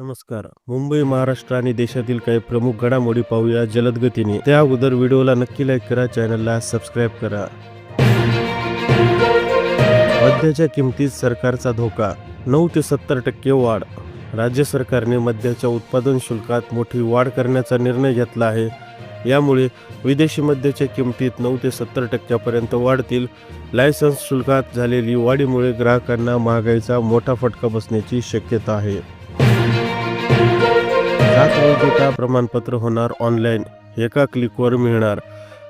नमस्कार. मुंबई महाराष्ट्र आणि देशातील काही प्रमुख घडामोडी पाहूया जलद गतीने त्या अगोदर व्हिडिओला नक्की लाईक करा चॅनलला सबस्क्राईब करा. मद्याच्या किमतीत सरकारचा धोका नऊ ते सत्तर टक्के वाढ. राज्य सरकारने मद्याच्या उत्पादन शुल्कात मोठी वाढ करण्याचा निर्णय घेतला आहे. यामुळे विदेशी मद्याच्या किमतीत नऊ ते सत्तर टक्क्यापर्यंत वाढतील. लायसन्स शुल्कात झालेली वाढीमुळे ग्राहकांना महागाईचा मोठा फटका बसण्याची शक्यता आहे. जात प्रमाणपत्र होणार ऑनलाईन एका क्लिकवर मिळणार.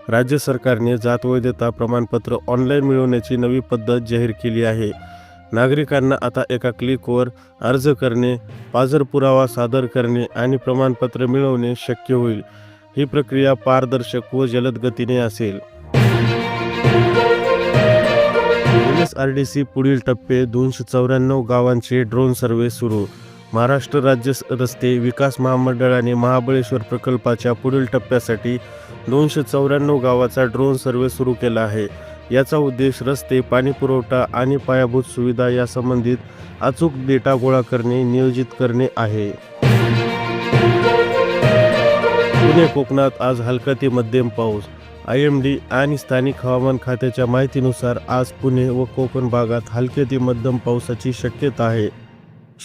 राज्य सरकारने जात वैधता प्रमाणपत्र ऑनलाईन मिळवण्याची नवी पद्धत जाहीर केली आहे. नागरिकांना आता एका क्लिकवर अर्ज करणे पाजर पुरावा सादर करणे आणि प्रमाणपत्र मिळवणे शक्य होईल. ही प्रक्रिया पारदर्शक व जलद गतीने असेल. एस आर डी सी पुढील टप्पे दोनशे चौऱ्याण्णव गावांचे ड्रोन सर्व्हे सुरू. महाराष्ट्र राज्य स- रस्ते विकास महामंडळाने महाबळेश्वर प्रकल्पाच्या पुढील टप्प्यासाठी दोनशे चौऱ्याण्णव गावाचा ड्रोन सर्व्हे सुरू केला आहे. याचा उद्देश रस्ते पाणीपुरवठा आणि पायाभूत सुविधा यासंबंधित अचूक डेटा गोळा करणे नियोजित करणे आहे. पुणे कोकणात आज हलका ते मध्यम पाऊस. आय एम डी आणि स्थानिक हवामान खात्याच्या माहितीनुसार आज पुणे व कोकण भागात हलके ते मध्यम पावसाची शक्यता आहे.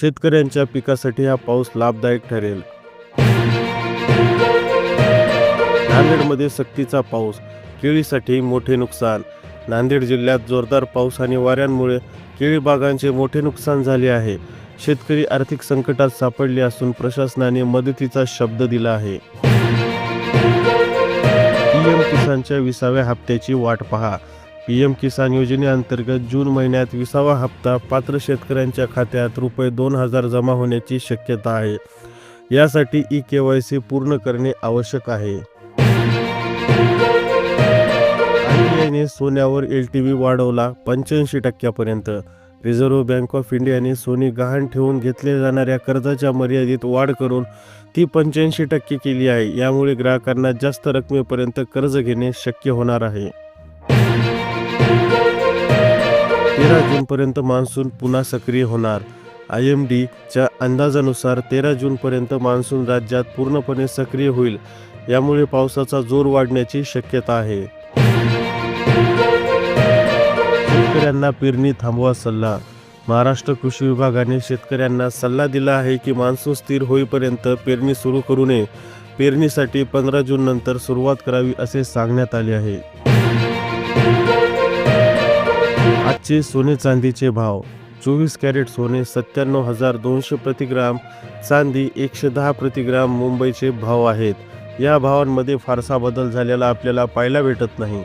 शेतकऱ्यांच्या पिकासाठी हा पाऊस लाभदायक ठरेल. नांदेडमध्ये सक्तीचा पाऊस केळीसाठी मोठे नुकसान. नांदेड जिल्ह्यात जोरदार पाऊस आणि वाऱ्यांमुळे केळी बागांचे मोठे नुकसान झाले आहे. शेतकरी आर्थिक संकटात सापडले असून प्रशासनाने मदतीचा शब्द दिला आहे. पीएम किसानच्या विसाव्या हप्त्याची वाट पहा. पीएम किसान योजनेअंतर्गत जून महिन्यात विसावा हप्ता पात्र शेतकऱ्यांच्या खात्यात रुपये दोन हजार जमा होण्याची शक्यता आहे. यासाठी ई के वाय सी पूर्ण करणे आवश्यक आहे. आरबीआयने सोन्यावर एल टी व्ही वाढवला पंच्याऐंशी टक्क्यापर्यंत. रिझर्व्ह बँक ऑफ इंडियाने सोने गहाण ठेवून घेतल्या जाणाऱ्या कर्जाच्या मर्यादेत वाढ करून ती पंच्याऐंशी टक्के केली आहे. यामुळे ग्राहकांना जास्त रकमेपर्यंत कर्ज घेणे शक्य होणार आहे. तेरा जूनपर्यंत मान्सून पुन्हा सक्रिय होणार. आय एम डीच्या अंदाजानुसार तेरा जूनपर्यंत मान्सून राज्यात पूर्णपणे सक्रिय होईल. यामुळे पावसाचा जोर वाढण्याची शक्यता आहे. शेतकऱ्यांना पेरणी थांबवा सल्ला. महाराष्ट्र कृषी विभागाने शेतकऱ्यांना सल्ला दिला आहे की मान्सून स्थिर होईपर्यंत पेरणी सुरू करू नये. पेरणीसाठी पंधरा जून नंतर सुरुवात करावी असे सांगण्यात आले आहे. आजचे सोने चांदीचे भाव. चोवीस कॅरेट सोने सत्त्याण्णव हजार दोनशे प्रतिग्राम चांदी एकशे दहा प्रतिग्राम मुंबईचे भाव आहेत. या भावांमध्ये फारसा बदल झालेला आपल्याला पाहायला भेटत नाही.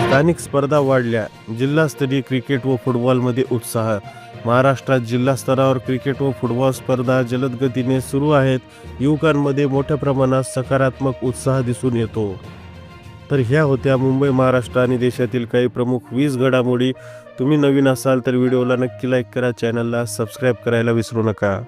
स्थानिक स्पर्धा वाढल्या. जिल्हास्तरीय क्रिकेट व फुटबॉलमध्ये उत्साह. महाराष्ट्रात जिल्हा स्तरावर क्रिकेट व फुटबॉल स्पर्धा जलद गतीने सुरू आहेत. युवकांमध्ये मोठ्या प्रमाणात सकारात्मक उत्साह दिसून येतो. तर ह्या होत्या मुंबई महाराष्ट्र आणि देशातील काही प्रमुख वीस घडामोडी. तुम्ही नवीन असाल तर व्हिडिओला नक्की लाईक करा चॅनलला सबस्क्राईब करायला विसरू नका.